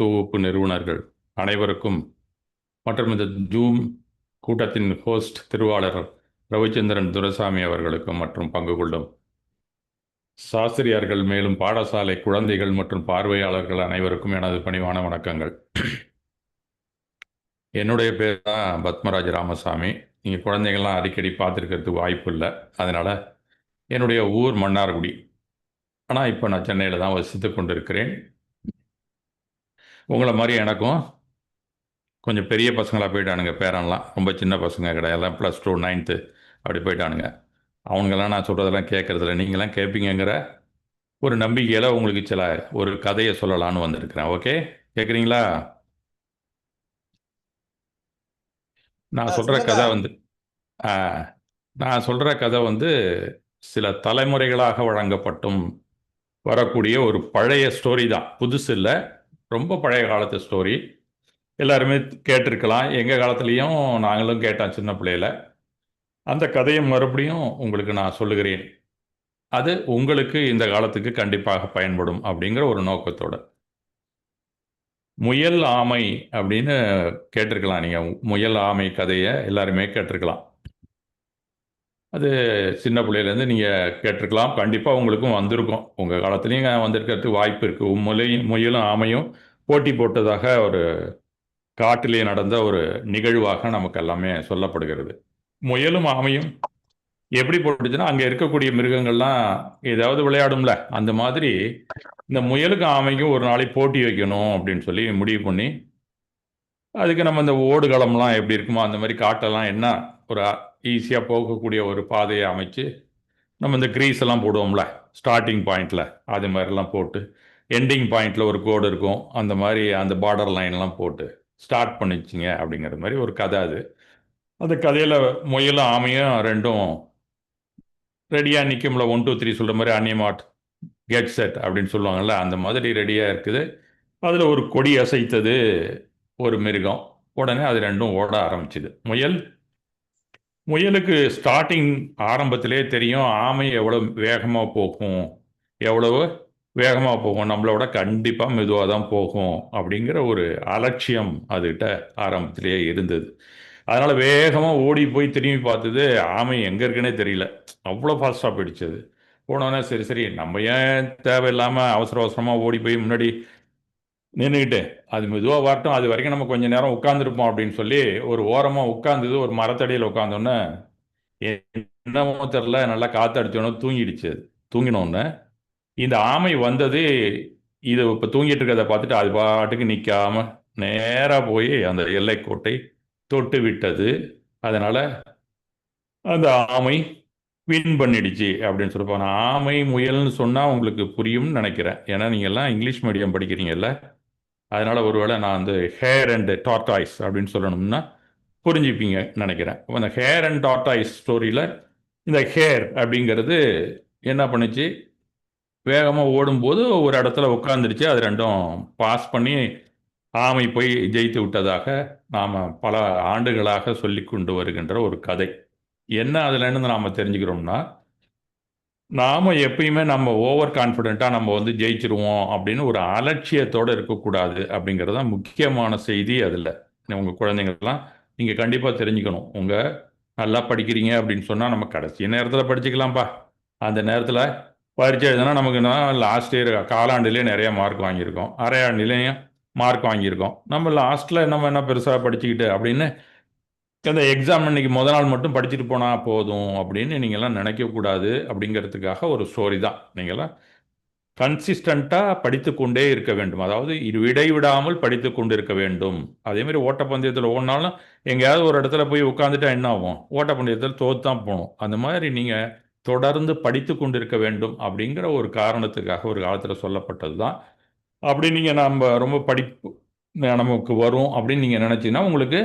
தொகுப்பு நிறுவனர்கள் அனைவருக்கும் மற்றும் இந்த ஜூம் கூட்டத்தின் ஹோஸ்ட் திருவாளர் ரவிச்சந்திரன் துரைசாமி அவர்களுக்கும் மற்றும் பங்கு கொள்ளும் சாஸ்திரியார்கள் மேலும் பாடசாலை குழந்தைகள் மற்றும் பார்வையாளர்கள் அனைவருக்கும் எனது பணிவான வணக்கங்கள். என்னுடைய பேர் தான் பத்மராஜ் ராமசாமி. நீங்கள் குழந்தைகள்லாம் அடிக்கடி பார்த்துருக்கிறதுக்கு வாய்ப்பு இல்லை. அதனால் என்னுடைய ஊர் மன்னார்குடி. ஆனால் இப்போ நான் சென்னையில் தான் வசித்து கொண்டிருக்கிறேன். உங்களை மாதிரி எனக்கும் கொஞ்சம் பெரிய பசங்களாக போயிட்டானுங்க பேரன்லாம். ரொம்ப சின்ன பசங்க கிடையாது. எல்லாம் ப்ளஸ் டூ நைன்த்து அப்படி போயிட்டானுங்க. அவனுங்கெல்லாம் நான் சொல்கிறதெல்லாம் கேட்குறதில்ல. நீங்களாம் கேட்பீங்கங்கிற ஒரு நம்பிக்கையில் உங்களுக்கு சில ஒரு கதையை சொல்லலான்னு வந்திருக்கிறேன். ஓகே கேட்குறீங்களா? நான் சொல்கிற. கதை வந்து நான் சொல்கிற கதை வந்து சில தலைமுறைகளாக வழங்கப்பட்டும் வரக்கூடிய ஒரு பழைய ஸ்டோரி தான். புதுசு இல்லை ரொம்ப பழைய காலத்து ஸ்டோரி எல்லாருமே கேட்டிருக்கலாம். எங்கள் காலத்துலேயும் நாங்களும் கேட்டோம் சின்ன பிள்ளையில். அந்த கதையை மறுபடியும் உங்களுக்கு நான் சொல்லுகிறேன். அது உங்களுக்கு இந்த காலத்துக்கு கண்டிப்பாக பயன்படும் அப்படிங்கிற ஒரு நோக்கத்தோட. முயல் ஆமை அப்படின்னு கேட்டிருக்கலாம் நீங்கள் முயல் ஆமை கதையை எல்லாருமே கேட்டிருக்கலாம். அது சின்ன பிள்ளையிலேருந்து நீங்கள் கேட்டிருக்கலாம். கண்டிப்பாக உங்களுக்கும் வந்திருக்கும். உங்கள் காலத்துலேயும் வந்திருக்கிறதுக்கு வாய்ப்பு இருக்குது முலையும் முயலும் ஆமையும் போட்டி போட்டதாக ஒரு காட்டிலே நடந்த ஒரு நிகழ்வாக நமக்கு எல்லாமே சொல்லப்படுகிறது. முயலும் ஆமையும் எப்படி போட்டுச்சுன்னா அங்கே இருக்கக்கூடிய மிருகங்கள்லாம் ஏதாவது விளையாடும்ல அந்த மாதிரி இந்த முயலுக்கு ஆமைக்கும் ஒரு நாளைக்கு போட்டி வைக்கணும் அப்படின்னு சொல்லி முடிவு பண்ணி அதுக்கு நம்ம இந்த ஓடுகளம்லாம் எப்படி இருக்குமோ அந்த மாதிரி காட்டெல்லாம் என்ன ஒரு ஈஸியாக போகக்கூடிய ஒரு பாதையை அமைச்சு நம்ம இந்த கிரீஸ் எல்லாம் போடுவோம்ல ஸ்டார்டிங் பாயிண்டில் அது மாதிரிலாம் போட்டு எண்டிங் பாயிண்டில் ஒரு கோடு இருக்கும் அந்த மாதிரி அந்த பார்டர் லைன்லாம் போட்டு ஸ்டார்ட் பண்ணிச்சிங்க அப்படிங்கிற மாதிரி ஒரு கதை அது. அந்த கதையில் முயலும் ஆமையும் ரெண்டும் ரெடியாக நிற்கும்ல ஒன் டூ த்ரீ சொல்கிற மாதிரி அனிமாட் கெட் செட் அப்படின்னு சொல்லுவாங்கள்ல அந்த மாதிரி ரெடியாக இருக்குது. அதில் ஒரு கொடி அசைத்தது ஒரு மிருகம் உடனே அது ரெண்டும் ஓட ஆரம்பிச்சுது. முயல் முயலுக்கு ஸ்டார்டிங் ஆரம்பத்திலே தெரியும் ஆமை எவ்வளோ வேகமாக போகும் எவ்வளவு வேகமாக போகும் நம்மளோட கண்டிப்பாக மெதுவாக தான் போகும் அப்படிங்கிற ஒரு அலட்சியம் அதுகிட்ட ஆரம்பத்திலேயே இருந்தது. அதனால் வேகமாக ஓடி போய் திரும்பி பார்த்தது ஆமை எங்கே இருக்குன்னே தெரியல. அவ்வளோ ஃபாஸ்ட்டாக போயிடுச்சது போனோன்னே சரி சரி நம்ம ஏன் தேவையில்லாமல் அவசர அவசரமாக ஓடி போய் முன்னாடி நின்றுக்கிட்டு அது மெதுவாக வரட்டும் அது வரைக்கும் நம்ம கொஞ்ச நேரம் உட்காந்துருப்போம் அப்படின்னு சொல்லி ஒரு ஓரமாக உட்காந்துது ஒரு மரத்தடியில் உட்காந்தோன்னே என்னமோ தெரில நல்லா காற்றடிச்சோன்னே தூங்கிடுச்சு அது. தூங்கினோன்னே இந்த ஆமை வந்தது இது இப்போ தூங்கிட்டு இருக்கிறத பார்த்துட்டு அது பாட்டுக்கு நிற்காம நேராக போய் அந்த எல்லைக்கோட்டை தொட்டு விட்டது. அதனால் அந்த ஆமை வின் பண்ணிடுச்சு அப்படின்னு சொல்லுவாங்க நான் ஆமை முயல்னு சொன்னால் உங்களுக்கு புரியும்னு நினைக்கிறேன். ஏன்னா நீங்கள்லாம் இங்கிலீஷ் மீடியம் படிக்கிறீங்கல்ல. அதனால் ஒருவேளை நான் வந்து ஹேர் அண்ட் டார்டாய்ஸ் அப்படின்னு சொல்லணும்னா புரிஞ்சுப்பீங்க நினைக்கிறேன். அந்த ஹேர் அண்ட் டார்டாய்ஸ் ஸ்டோரியில் இந்த ஹேர் அப்படிங்கிறது என்ன பண்ணுச்சு? வேகமாக ஓடும்போது ஒரு இடத்துல உட்காந்துருச்சு அது ரெண்டும் பாஸ் பண்ணி ஆமை போய் ஜெயித்து விட்டதாக நாம் பல ஆண்டுகளாக சொல்லி கொண்டு வருகின்ற ஒரு கதை. என்ன அதுலேருந்து நாம் தெரிஞ்சுக்கிறோம்னா நாம எப்பயுமே நம்ம ஓவர் கான்ஃபிடென்ட்டாக நம்ம வந்து ஜெயிச்சிருவோம் அப்படின்னு ஒரு அலட்சியத்தோடு இருக்கக்கூடாது அப்படிங்கிறது தான் முக்கியமான செய்தி அதில். உங்கள் குழந்தைங்கள்லாம் நீங்கள் கண்டிப்பாக தெரிஞ்சுக்கணும். உங்கள் நல்லா படிக்கிறீங்க அப்படின்னு சொன்னால் நம்ம கடைசி நேரத்தில் படிச்சுக்கலாம்ப்பா. அந்த நேரத்தில் பரீட்சை எழுதுனா நமக்கு லாஸ்ட் இயர் காலாண்டுலேயே நிறைய மார்க் வாங்கியிருக்கோம். அரையாண்டுலேயும் மார்க் வாங்கியிருக்கோம். நம்ம லாஸ்ட்டில் நம்ம என்ன பெருசாக படிச்சுக்கிட்டு அப்படின்னு அந்த எக்ஸாம் அன்னைக்கு முத நாள் மட்டும் படிச்சுட்டு போனால் போதும் அப்படின்னு நீங்கள்லாம் நினைக்கக்கூடாது அப்படிங்கிறதுக்காக ஒரு ஸ்டோரி தான். நீங்கள்லாம் கன்சிஸ்டண்ட்டாக படித்து கொண்டே இருக்க வேண்டும். அதாவது இது இடைவிடாமல் படித்து கொண்டு இருக்க வேண்டும் அதேமாதிரி ஓட்டப்பந்தயத்தில் ஓடினாலும் எங்கேயாவது ஒரு இடத்துல போய் உட்காந்துட்டா என்ன ஆகும்? ஓட்டப்பந்தயத்தில் தோத்து தான் போகணும். அந்த மாதிரி நீங்கள் தொடர்ந்து படித்து கொண்டு இருக்க வேண்டும் அப்படிங்கிற ஒரு காரணத்துக்காக ஒரு காலத்தில் சொல்லப்பட்டது தான். அப்படி நீங்கள் நம்ம ரொம்ப படிப்பு நமக்கு வரும் அப்படின்னு நீங்கள் நினச்சிங்கன்னா உங்களுக்கு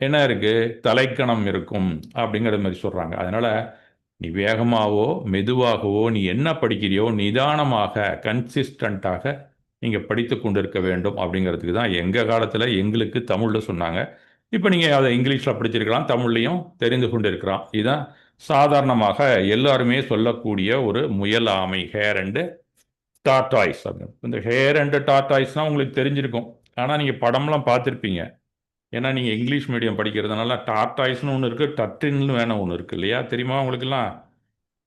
என்ன இருக்குது தலைக்கணம் இருக்கும் அப்படிங்கிற மாதிரி சொல்கிறாங்க அதனால் நீ வேகமாகவோ மெதுவாகவோ நீ என்ன படிக்கிறியோ நிதானமாக கன்சிஸ்டண்ட்டாக நீங்கள் படித்து கொண்டிருக்க வேண்டும் அப்படிங்கிறதுக்கு தான் எங்கள் காலத்தில் எங்களுக்கு தமிழில் சொன்னாங்க. இப்போ நீங்கள் அதை இங்கிலீஷில் படிச்சிருக்கலாம் தமிழ்லையும் தெரிந்து கொண்டு இருக்கிறான் இதுதான் சாதாரணமாக எல்லாருமே சொல்லக்கூடிய ஒரு முயல் ஆமை ஹேர் அண்டு டாட்டாய்ஸ் அப்படின்னு. இந்த ஹேர் அண்டு டாட்டாய்ஸ்னால் உங்களுக்கு தெரிஞ்சிருக்கும். ஆனால் நீங்கள் படம்லாம் பார்த்துருப்பீங்க. ஏன்னா நீங்கள் இங்கிலீஷ் மீடியம் படிக்கிறதுனால டார்டாய்ஸ்னு ஒன்று இருக்குது டட்டின்னு வேணும் ஒன்று இருக்குது இல்லையா? தெரியுமா உங்களுக்கெல்லாம்?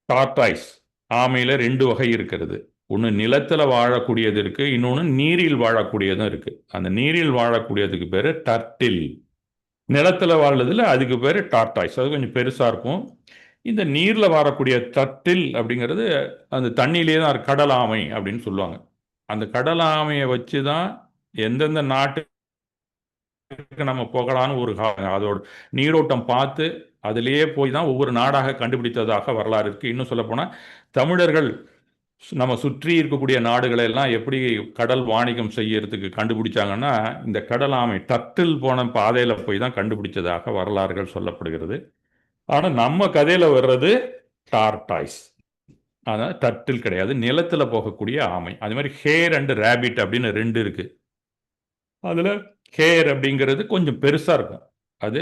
டார்டாய்ஸ் ஆமையில் ரெண்டு வகை இருக்கிறது. ஒன்று நிலத்தில் வாழக்கூடியது இருக்குது இன்னொன்று நீரில் வாழக்கூடியதும் இருக்குது அந்த நீரில் வாழக்கூடியதுக்கு பேர் டர்டில். நிலத்தில் வாழ்றதுல அதுக்கு பேர் டார்டாய்ஸ். அது கொஞ்சம் பெருசாக இருக்கும். இந்த நீரில் வாழக்கூடிய தட்டில் அப்படிங்கிறது அந்த தண்ணியிலே தான் கடல் ஆமை அப்படின்னு சொல்லுவாங்க. அந்த கடல் ஆமையை வச்சு தான் எந்தெந்த நாட்டு நம்ம போகலான்னு ஒரு அதோட நீரோட்டம் பார்த்து அதிலேயே போய் தான் ஒவ்வொரு நாடாக கண்டுபிடித்ததாக வரலாறு இருக்குது இன்னும் சொல்லப்போனால் தமிழர்கள் நம்ம சுற்றி இருக்கக்கூடிய நாடுகளை எல்லாம் எப்படி கடல் வாணிகம் செய்யறதுக்கு கண்டுபிடிச்சாங்கன்னா இந்த கடல் ஆமை தட்டில் போன பாதையில் போய் தான் கண்டுபிடிச்சதாக வரலாறுகள் சொல்லப்படுகிறது. ஆனால் நம்ம கதையில் வர்றது டார்டாய்ஸ். அதான் தட்டில் கிடையாது நிலத்தில் போகக்கூடிய ஆமை. அது மாதிரி ஹேர் அண்ட் ரேபிட் அப்படின்னு ரெண்டு இருக்குது அதில் ஹேர் அப்படிங்கிறது கொஞ்சம் பெருசாக இருக்கும். அது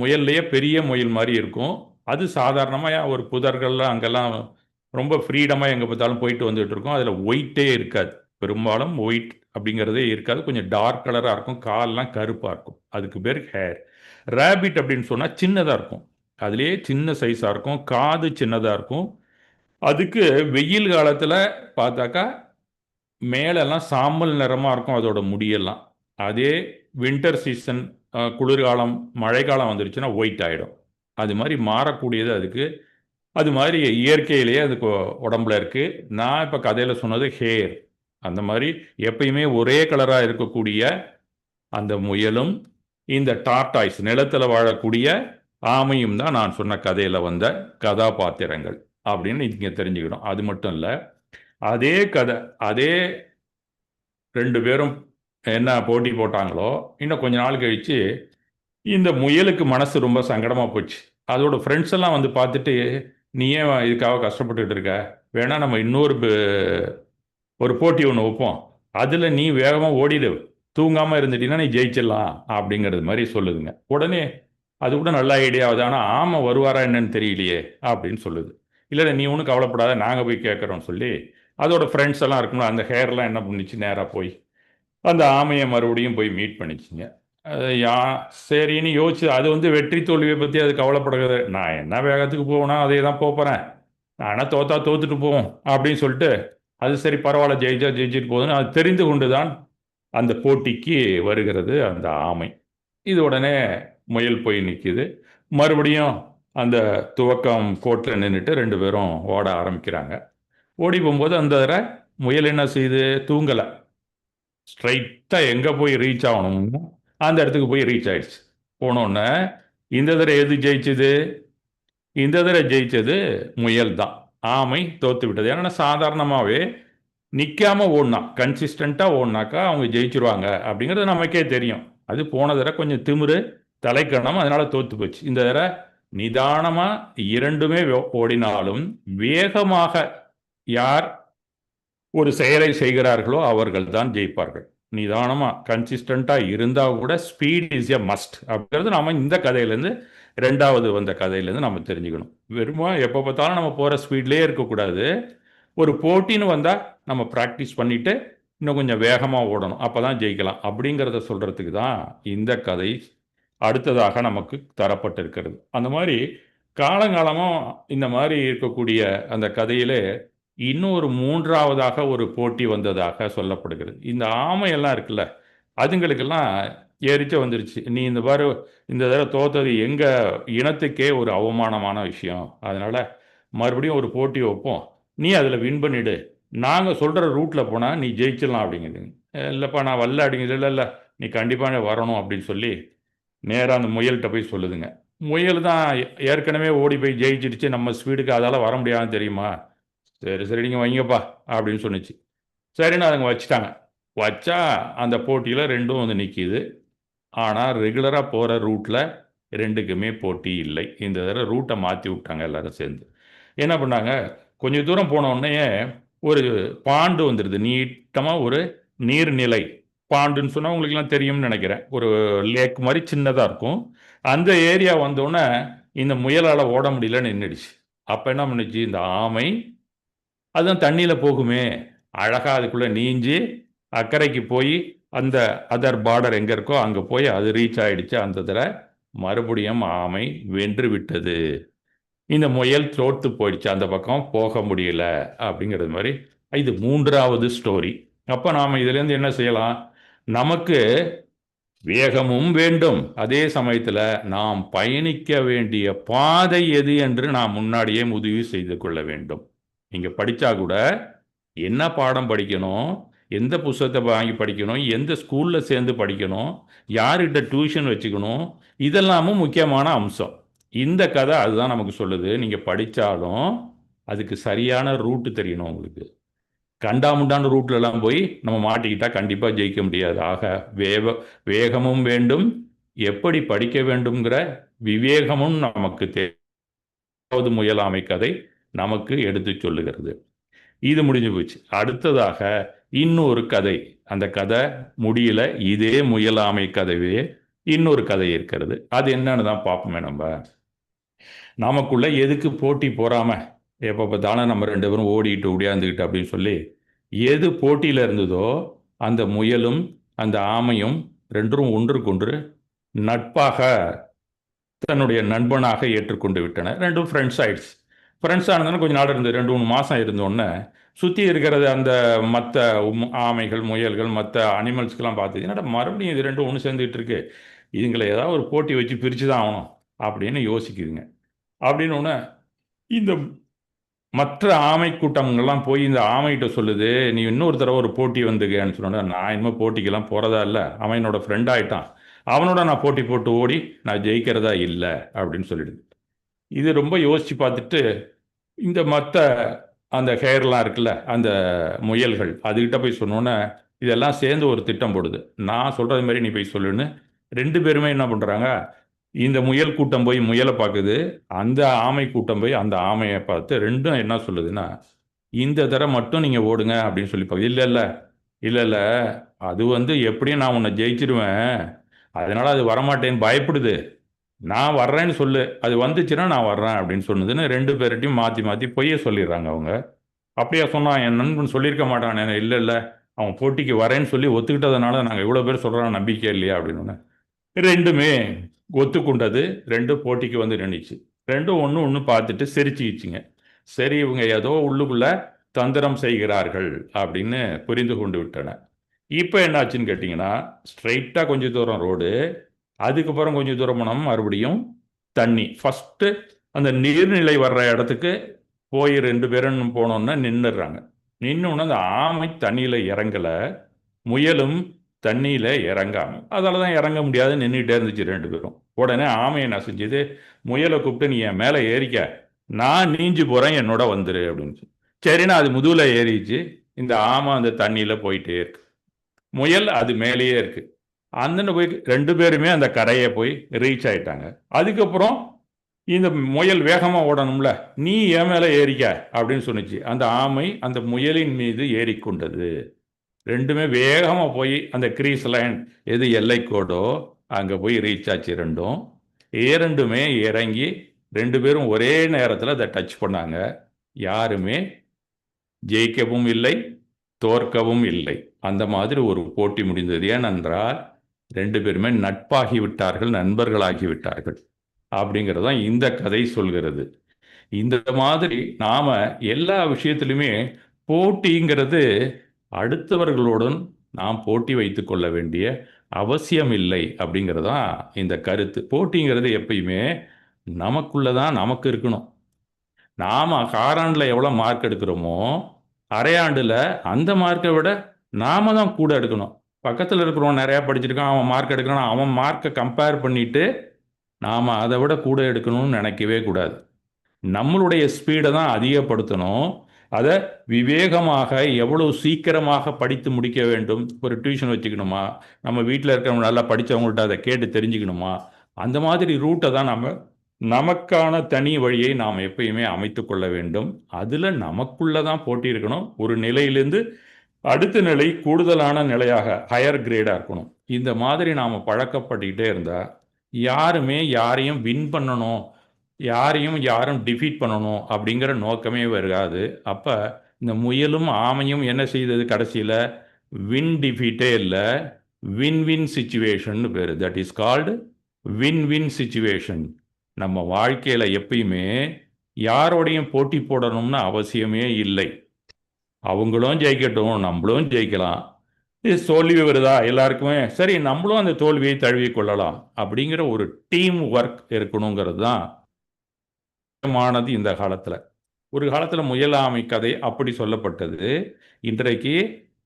முயல்லையே பெரிய முயல் மாதிரி இருக்கும். அது சாதாரணமாக ஒரு புதர்கள்லாம் அங்கெல்லாம் ரொம்ப ஃப்ரீடமாக எங்கே பார்த்தாலும் போயிட்டு வந்துகிட்டு இருக்கும். அதில் ஒயிட்டே இருக்காது. பெரும்பாலும் ஒயிட் அப்படிங்கிறதே இருக்காது. கொஞ்சம் டார்க் கலராக இருக்கும். கால்லாம் கருப்பாக இருக்கும். அதுக்கு பேர் ஹேர் ரேபிட் அப்படின்னு சொன்னால் சின்னதாக இருக்கும். அதுலேயே சின்ன சைஸாக இருக்கும். காது சின்னதாக இருக்கும். அதுக்கு வெயில் காலத்தில் பார்த்தாக்கா மேலெல்லாம் சாம்பல் நிறமாக இருக்கும் அதோட முடியெல்லாம். அதே வின்டர் சீசன் குளிர்காலம் மழைக்காலம் வந்துருச்சுன்னா ஒயிட் ஆகிடும் அது மாதிரி மாறக்கூடியது அதுக்கு. அது மாதிரி இயற்கையிலேயே அது உடம்புல இருக்குது நான் இப்போ கதையில் சொன்னது ஹேர் அந்த மாதிரி எப்பயுமே ஒரே கலராக இருக்கக்கூடிய அந்த முயலும் இந்த டார்டாய்ஸ் நிலத்தில் வாழக்கூடிய ஆமையும் தான் நான் சொன்ன கதையில் வந்த கதாபாத்திரங்கள் அப்படின்னு நீங்கள் தெரிஞ்சுக்கணும் அது மட்டும் இல்லை அதே கதை அதே ரெண்டு பேரும் என்ன போட்டி போட்டாங்களோ இன்னும் கொஞ்ச நாள் கழிச்சு இந்த முயலுக்கு மனசு ரொம்ப சங்கடமாக போச்சு. அதோட ஃப்ரெண்ட்ஸ் எல்லாம் வந்து பார்த்துட்டு நீ ஏன் இதுக்காக கஷ்டப்பட்டுட்டு இருக்க? வேணா நம்ம இன்னொரு ஒரு போட்டி ஒன்று வைப்போம். அதில் நீ வேகமாக ஓடிடு. தூங்காமல் இருந்துட்டீங்கன்னா நீ ஜெயிச்சிடலாம் அப்படிங்கிறது மாதிரி சொல்லுதுங்க. உடனே அது கூட நல்ல ஐடியாவது ஆனால் ஆமாம் வருவாரா என்னன்னு தெரியலையே அப்படின்னு சொல்லுது. இல்லை நீ ஒன்றும் கவலைப்படாத. நாங்கள் போய் கேட்குறோம்னு சொல்லி அதோட ஃப்ரெண்ட்ஸ் எல்லாம் இருக்கணும். அந்த ஹேர்லாம் என்ன பண்ணிச்சு? நேராக போய். அந்த ஆமையை மறுபடியும் போய் மீட் பண்ணிச்சுங்க. அது யா சரின்னு யோசிச்சு அது வந்து வெற்றி தோல்வியை பற்றி அது கவலைப்படுகிறது. நான் என்ன வேகத்துக்கு போவேனா அதே தான் போகிறேன் ஆனால் தோத்தா தோத்துட்டு போவோம் அப்படின்னு சொல்லிட்டு அது சரி பரவாயில்ல ஜெயிச்சா ஜெயிச்சிட்டு போகுதுன்னு அது தெரிந்து கொண்டு தான் அந்த போட்டிக்கு வருகிறது அந்த ஆமை. இது உடனே முயல் போய் நிற்கிது மறுபடியும் அந்த துவக்கம் கோட்டில் நின்றுட்டு ரெண்டு பேரும் ஓட ஆரம்பிக்கிறாங்க. ஓடி போகும்போது அந்த தடவை முயல் என்ன செய்யுது தூங்கலை. ஸ்ட்ரைட்டாக எங்கே போய் ரீச் ஆகணுமோ? அந்த இடத்துக்கு போய் ரீச் ஆயிடுச்சு. போனோடனே இந்த தடவை எது ஜெயிச்சது? இந்த தடவை ஜெயிச்சது முயல் தான் ஆமை தோத்து விட்டது. ஏன்னா சாதாரணமாகவே நிற்காம ஓடினா கன்சிஸ்டண்ட்டாக ஓடினாக்கா அவங்க ஜெயிச்சிருவாங்க அப்படிங்கிறது நமக்கே தெரியும். அது போன தடவை கொஞ்சம் திமிரு தலைக்கணம் அதனால தோத்து போச்சு. இந்த தடவை நிதானமாக இரண்டுமே ஓடினாலும் வேகமாக யார் ஒரு செயலை செய்கிறார்களோ அவர்கள் தான் ஜெயிப்பார்கள். நிதானமாக கன்சிஸ்டண்ட்டாக இருந்தால் கூட ஸ்பீட் இஸ் எ மஸ்ட் அப்படிங்கிறது நாம இந்த கதையிலேருந்து ரெண்டாவது வந்த கதையிலேருந்து நம்ம தெரிஞ்சுக்கணும். வெறுமா எப்போ பார்த்தாலும் நம்ம போகிற ஸ்பீட்லேயே இருக்கக்கூடாது. ஒரு போட்டின்னு வந்தால் நம்ம ப்ராக்டிஸ் பண்ணிவிட்டு இன்னும் கொஞ்சம் வேகமாக ஓடணும். அப்போ தான் ஜெயிக்கலாம். அப்படிங்கிறத சொல்கிறதுக்கு தான் இந்த கதை அடுத்ததாக நமக்கு தரப்பட்டிருக்கிறது. அந்த மாதிரி காலங்காலமாக இந்த மாதிரி இருக்கக்கூடிய அந்த கதையிலே இன்னொரு மூன்றாவதாக ஒரு போட்டி வந்ததாக சொல்லப்படுகிறது. இந்த ஆமையெல்லாம் இருக்குல்ல அதுங்களுக்கெல்லாம் எரிச்ச வந்துருச்சு. நீ இந்த மாதிரி இந்த தடவை தோத்தது எங்கள் இனத்துக்கே ஒரு அவமானமான விஷயம். அதனால் மறுபடியும் ஒரு போட்டி வைப்போம். நீ அதில் வின் பண்ணிவிடு நாங்கள் சொல்கிற ரூட்டில் போனால் நீ ஜெயிச்சிடலாம் அப்படிங்குது இல்லைப்பா நான் வரல அப்படிங்குது இல்லை இல்லை. நீ கண்டிப்பாக வரணும் அப்படின்னு சொல்லி நேராக அந்த முயல்கிட்ட போய் சொல்லுதுங்க. முயல் தான் ஏற்கனவே ஓடி போய் ஜெயிச்சிடுச்சு. நம்ம ஸ்பீடுக்கு அதால் வர முடியாதுன்னு தெரியுமா? சரி சரி நீங்கள் வைங்கப்பா அப்படின்னு சொன்னிச்சு. சரின்னு அதுங்க வச்சுட்டாங்க. வச்சா அந்த போட்டியில் ரெண்டும் வந்து நிற்கிது ஆனால் ரெகுலராக போகிற ரூட்டில் ரெண்டுக்குமே போட்டி இல்லை. இந்த தடவை ரூட்டை மாற்றி விட்டாங்க எல்லோரும் சேர்ந்து. என்ன பண்ணாங்க? கொஞ்சம் தூரம் போனோடனே ஒரு பாண்டு வந்துடுது நீட்டமாக ஒரு நீர்நிலை பாண்டுன்னு சொன்னால் உங்களுக்குலாம் தெரியும்னு நினைக்கிறேன். ஒரு லேக் மாதிரி சின்னதாக இருக்கும். அந்த ஏரியா வந்தோடனே இந்த முயலால் ஓட முடியலன்னு நின்றுடுச்சு அப்போ என்ன பண்ணுச்சு? இந்த ஆமை அதுதான் தண்ணியில் போகுமே. அழகாக அதுக்குள்ளே நீஞ்சி அக்கறைக்கு போய் அந்த அதர் பார்டர் எங்கே இருக்கோ அங்கே போய் அது ரீச் ஆகிடுச்சு அந்த இதில் மறுபடியும் ஆமை வென்று விட்டது. இந்த முயல் தோற்று போயிடுச்சு. அந்த பக்கம் போக முடியல அப்படிங்கிறது மாதிரி. இது மூன்றாவது ஸ்டோரி அப்போ நாம் இதுலேருந்து என்ன செய்யலாம்? நமக்கு வேகமும் வேண்டும். அதே சமயத்தில் நாம் பயணிக்க வேண்டிய பாதை எது என்று நாம் முன்னாடியே முடிவு செய்து கொள்ள வேண்டும். நீங்கள் படித்தா கூட என்ன பாடம் படிக்கணும் எந்த புஸ்தகத்தை வாங்கி படிக்கணும் எந்த ஸ்கூலில் சேர்ந்து படிக்கணும் யார்கிட்ட டியூஷன் வச்சுக்கணும் இதெல்லாமும் முக்கியமான அம்சம். இந்த கதை அதுதான் நமக்கு சொல்லுது. நீங்கள் படித்தாலும் அதுக்கு சரியான ரூட்டு தெரியணும் உங்களுக்கு. கண்டாமுண்டான ரூட்லலாம் போய் நம்ம மாட்டிக்கிட்டா கண்டிப்பாக ஜெயிக்க முடியாது. ஆக வேக வேகமும் வேண்டும். எப்படி படிக்க வேண்டும்ங்கிற விவேகமும் நமக்கு தேவது முயலாமை கதை. நமக்கு எடுத்து சொல்லுகிறது. இது முடிஞ்சு போச்சு. அடுத்ததாக இன்னொரு கதை. அந்த கதை முடியல. இதே முயலாமை கதவே இன்னொரு கதை இருக்கிறது. அது என்னன்னு தான் பார்ப்போமே நம்ம. நமக்குள்ள எதுக்கு போட்டி போறாம எப்போ பார்த்தாலும் நம்ம ரெண்டு பேரும் ஓடிட்டு ஓடியாந்துக்கிட்டு அப்படின்னு சொல்லி எது போட்டியில் இருந்ததோ அந்த முயலும் அந்த ஆமையும் ரெண்டும் ஒன்றுக்கொன்று நட்பாக தன்னுடைய நண்பனாக ஏற்றுக்கொண்டு விட்டன. ரெண்டும் ஃப்ரெண்ட்ஸ் ஆயிடுச்சு. ஃப்ரெண்ட்ஸாக ஆனதுன்னு கொஞ்சம் நாள் இருந்து ரெண்டு மூணு மாதம் இருந்தோடனே சுற்றி இருக்கிறது அந்த மற்ற ஆமைகள் முயல்கள் மற்ற அனிமல்ஸ்க்கெல்லாம் பார்த்து என்னடா மறுபடியும் இது ரெண்டும் ஒன்று சேர்ந்துட்டு இருக்கு? இதுங்களை ஏதாவது ஒரு போட்டி வச்சு பிரித்து தான் ஆகணும் அப்படின்னு யோசிக்குதுங்க. அப்படின்னு ஒன்று இந்த மற்ற ஆமை கூட்டங்கள்லாம் போய் இந்த ஆமைகிட்ட சொல்லுது நீ இன்னொரு தடவை ஒரு போட்டி வந்துக்கன்னு சொன்னா நான் இனிமேல் போட்டிக்கெல்லாம் போகிறதா இல்லை. அவன் என்னோட ஃப்ரெண்ட் ஆகிட்டான் அவனோட நான் போட்டி போட்டு ஓடி நான் ஜெயிக்கிறதா இல்லை. அப்படின்னு சொல்லிடுது. இது ரொம்ப யோசித்து பார்த்துட்டு இந்த மற்ற அந்த ஹேர்லாம் இருக்குல்ல அந்த முயல்கள் அதுக்கிட்ட போய் சொன்னோன்னே இதெல்லாம் சேர்ந்து ஒரு திட்டம் போடுது. நான் சொல்கிறது மாதிரி நீ போய் சொல்லுன்னு ரெண்டு பேருமே என்ன பண்ணுறாங்க இந்த முயல் கூட்டம் போய் முயலை பார்க்குது அந்த ஆமை கூட்டம் போய் அந்த ஆமையை பார்த்து ரெண்டும் என்ன சொல்லுதுன்னா இந்த தடவை மட்டும் நீங்கள் ஓடுங்க அப்படின்னு சொல்லி பார்க்குது இல்லை இல்லை இல்லை இல்லை அது வந்து எப்படியும் நான் உன்னை ஜெயிச்சிருவேன் அதனால் அது வரமாட்டேன்னு பயப்படுது. நான் வர்றேன்னு சொல்லு. அது வந்துச்சுன்னா நான் வர்றேன் அப்படின்னு சொன்னதுன்னு ரெண்டு பேர்கிட்டையும் மாற்றி மாற்றி பொய்ய சொல்லிடுறாங்க அவங்க. அப்படியா சொன்னான் என் நண்பன் சொல்லியிருக்க மாட்டான். இல்லை இல்லை. அவன் போட்டிக்கு வரேன்னு சொல்லி ஒத்துக்கிட்டதுனால நாங்கள் இவ்வளோ பேர் சொல்கிறான் நம்பிக்கை இல்லையா அப்படின்னு ரெண்டுமே ஒத்துக்கொண்டது. ரெண்டு போட்டிக்கு வந்து நின்றுச்சு ரெண்டும் ஒன்று ஒன்று பார்த்துட்டு சிரிச்சுக்கிச்சுங்க. சரி இவங்க ஏதோ உள்ளுக்குள்ளே தந்திரம் செய்கிறார்கள் அப்படின்னு புரிந்து கொண்டு விட்டன. இப்போ என்னாச்சுன்னு கேட்டிங்கன்னா ஸ்ட்ரைட்டாக கொஞ்சம் தூரம் ரோடு அதுக்கப்புறம் கொஞ்சம் தூரம் போனோம் மறுபடியும் தண்ணி. ஃபஸ்ட்டு அந்த நீர்நிலை வர்ற இடத்துக்கு போய் ரெண்டு பேரும் போனோன்னா நின்றுடுறாங்க நின்றுன்னு அந்த ஆமை தண்ணியில் இறங்கலை முயலும் தண்ணியில் இறங்காம. அதால் தான் இறங்க முடியாது நின்றுட்டே இருந்துச்சு ரெண்டு பேரும். உடனே ஆமையை நான் செஞ்சது முயலை கூப்பிட்டு நீ என் மேலே ஏறிக்க நான் நீஞ்சு போகிறேன் என்னோட வந்துரு அப்படின்னு சரின்னா அது முதுகில் ஏறிச்சு. இந்த ஆமை அந்த தண்ணியில் போயிட்டே இருக்கு. முயல் அது மேலேயே இருக்குது அந்தன்னு போய் ரெண்டு பேருமே அந்த கரையை போய் ரீச் ஆயிட்டாங்க. அதுக்கப்புறம் இந்த முயல் வேகமாக ஓடணும்ல நீ என் மேலே ஏறிக்க அப்படின்னு சொன்னிச்சு. அந்த ஆமை அந்த முயலின் மீது ஏறிக்கொண்டது. ரெண்டுமே வேகமாக போய் அந்த கிரீஸ் லைன் எது எல்லைக்கோடோ அங்கே போய் ரீச் ஆச்சு ரெண்டும். இரண்டுமே இறங்கி ரெண்டு பேரும் ஒரே நேரத்தில் அதை டச் பண்ணாங்க. யாருமே ஜெயிக்கவும் இல்லை தோற்கவும் இல்லை. அந்த மாதிரி ஒரு போட்டி முடிந்தது. ஏனென்றால் ரெண்டு பேருமே நட்பாகி விட்டார்கள் நண்பர்களாகி விட்டார்கள் அப்படிங்கிறது தான் இந்த கதை சொல்கிறது. இந்த மாதிரி நாம் எல்லா விஷயத்திலுமே போட்டிங்கிறது அடுத்தவர்களுடன் நாம் போட்டி வைத்து கொள்ள வேண்டிய அவசியம் இல்லை அப்படிங்கிறது தான் இந்த கருத்து. போட்டிங்கிறது எப்பயுமே நமக்குள்ள தான் நமக்கு இருக்கணும். நாம் காராண்டில் எவ்வளோ மார்க் எடுக்கிறோமோ அரையாண்டில் அந்த மார்க்கை விட நாம தான் கூட எடுக்கணும். பக்கத்தில் இருக்கிறவன் நிறையா படிச்சிருக்கான் அவன் மார்க் எடுக்கிறான் அவன் மார்க்கை கம்பேர் பண்ணிவிட்டு நாம் அதை விட கூட எடுக்கணும்னு நினைக்கவே கூடாது. நம்மளுடைய ஸ்பீடை தான் அதிகப்படுத்தணும். அதை விவேகமாக எவ்வளவு சீக்கிரமாக படித்து முடிக்க வேண்டும். ஒரு டியூஷன் வச்சுக்கணுமா? நம்ம வீட்டில் இருக்கிறவங்க நல்லா படித்தவங்கள்ட்ட அதை கேட்டு தெரிஞ்சுக்கணுமா? அந்த மாதிரி ரூட்டை தான் நம்ம நமக்கான தனி வழியை நாம் எப்பயுமே அமைத்து கொள்ள வேண்டும். அதில் நமக்குள்ளே தான் போட்டி இருக்கணும். ஒரு நிலையிலேருந்து அடுத்த நிலை கூடுதலான நிலையாக ஹையர் கிரேடாக இருக்கணும். இந்த மாதிரி நாம் பழக்கப்பட்டுக்கிட்டே இருந்தால் யாருமே யாரையும் வின் பண்ணணும் யாரையும் யாரும் டிஃபீட் பண்ணணும் அப்படிங்கிற நோக்கமே வருகாது அப்போ இந்த முயலும் ஆமையும் என்ன செய்தது கடைசியில்? வின் டிஃபீட்டே இல்லை வின் வின் சுச்சுவேஷன் பேர். That is called win win situation நம்ம வாழ்க்கையில் எப்பயுமே யாரோடையும் போட்டி போடணும்னு அவசியமே இல்லை. அவங்களும் ஜெயிக்கட்டும் நம்மளும் ஜெயிக்கலாம். இது தோல்வி வருதா? எல்லாருக்குமே சரி நம்மளும் அந்த தோல்வியை தழுவி கொள்ளலாம் அப்படிங்கிற ஒரு டீம் ஒர்க் இருக்கணுங்கிறது தான் முக்கியமானது இந்த காலத்தில். ஒரு காலத்தில் முயலாமை கதை அப்படி சொல்லப்பட்டது. இன்றைக்கு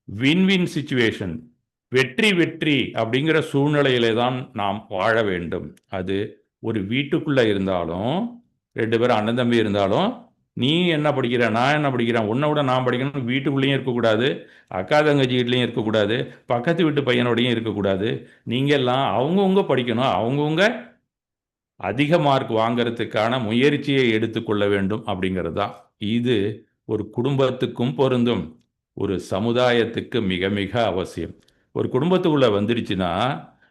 வின் வின் சுச்சுவேஷன் வெற்றி வெற்றி அப்படிங்கிற சூழ்நிலையிலே தான் நாம் வாழ வேண்டும். அது ஒரு வீட்டுக்குள்ளே இருந்தாலும் ரெண்டு பேரும் அண்ணன் தம்பி இருந்தாலும் நீ என்ன படிக்கிற நான் என்ன படிக்கிறேன்? உன்னை விட நான் படிக்கணும் வீட்டுக்குள்ளேயும் இருக்கக்கூடாது அக்கா தங்கச்சி வீட்லேயும் இருக்கக்கூடாது பக்கத்து வீட்டு பையனோடையும் இருக்கக்கூடாது. நீங்கள் எல்லாம் அவங்கவுங்க படிக்கணும். அவங்கவுங்க அதிக மார்க் வாங்கிறதுக்கான முயற்சியை எடுத்துக்கொள்ள வேண்டும் அப்படிங்கிறது தான். இது ஒரு குடும்பத்துக்கும் பொருந்தும். ஒரு சமுதாயத்துக்கு மிக மிக அவசியம். ஒரு குடும்பத்துக்குள்ளே வந்துடுச்சுன்னா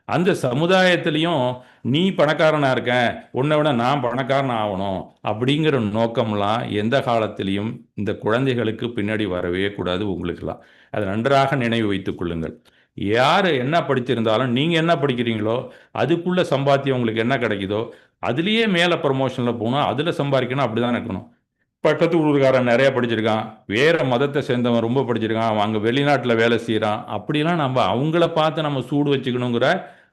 அந்த சமுதாயத்திலையும் நீ பணக்காரனாக இருக்க உன்னை விட நான் பணக்காரன் ஆகணும் அப்படிங்கிற நோக்கம்லாம் எந்த காலத்திலையும் இந்த குழந்தைகளுக்கு பின்னாடி வரவே கூடாது உங்களுக்கெல்லாம். அதை நன்றாக நினைவு வைத்துக் கொள்ளுங்கள். யார் என்ன படிச்சிருந்தாலும் நீங்கள் என்ன படிக்கிறீங்களோ அதுக்குள்ளே சம்பாத்தியம் உங்களுக்கு என்ன கிடைக்குதோ அதுலேயே மேலே ப்ரமோஷனில் போகணும் அதில் சம்பாதிக்கணும் அப்படி தான் இருக்கணும் பக்கத்து ஊருக்காரன் நிறைய படிச்சிருக்கான் வேற மதத்தை சேர்ந்தவன் ரொம்ப படிச்சிருக்கான் அவன் அங்கே வெளிநாட்டில் வேலை செய்கிறான் அப்படிலாம் நம்ம அவங்கள பார்த்து நம்ம சூடு வச்சுக்கணுங்கிற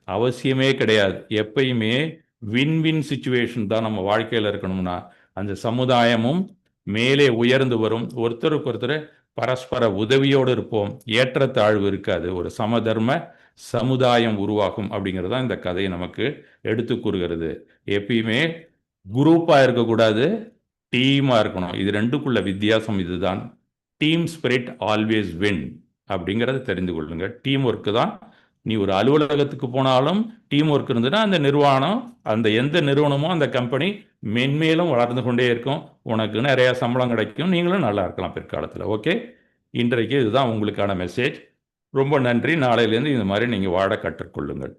அவசியமே கிடையாது. எப்பயுமே வின் வின் சுச்சுவேஷன் தான் நம்ம வாழ்க்கையில் இருக்கணும்னா அந்த சமுதாயமும் மேலே உயர்ந்து வரும். ஒருத்தருக்கு ஒருத்தர் பரஸ்பர உதவியோடு இருப்போம். ஏற்றத்தாழ்வு இருக்காது. ஒரு சமதர்ம சமுதாயம் உருவாகும் அப்படிங்கிறது தான் இந்த கதையை நமக்கு எடுத்து கூறுகிறது. எப்பயுமே குரூப்பாக இருக்கக்கூடாது டீமாக இருக்கணும். இது ரெண்டுக்குள்ள வித்தியாசம் இதுதான். டீம் ஸ்பிரிட் ஆல்வேஸ் வின் அப்படிங்கிறத தெரிந்து கொள்ளுங்கள். டீம் ஒர்க்கு தான் நீ ஒரு அலுவலகத்துக்கு போனாலும் டீம் ஒர்க் இருந்ததுன்னா அந்த நிர்வாணம் அந்த எந்த நிறுவனமோ அந்த கம்பெனி மென்மேலும் வளர்ந்து கொண்டே இருக்கும். உனக்கு நிறையா சம்பளம் கிடைக்கும். நீங்களும் நல்லா இருக்கலாம் பிற்காலத்தில். ஓகே இன்றைக்கு இதுதான் உங்களுக்கான மெசேஜ் ரொம்ப நன்றி. நாளையிலேருந்து இந்த மாதிரி நீங்கள் வாழ கற்றுக்கொள்ளுங்கள்.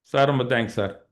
சார் ரொம்ப தேங்க்ஸ் சார்.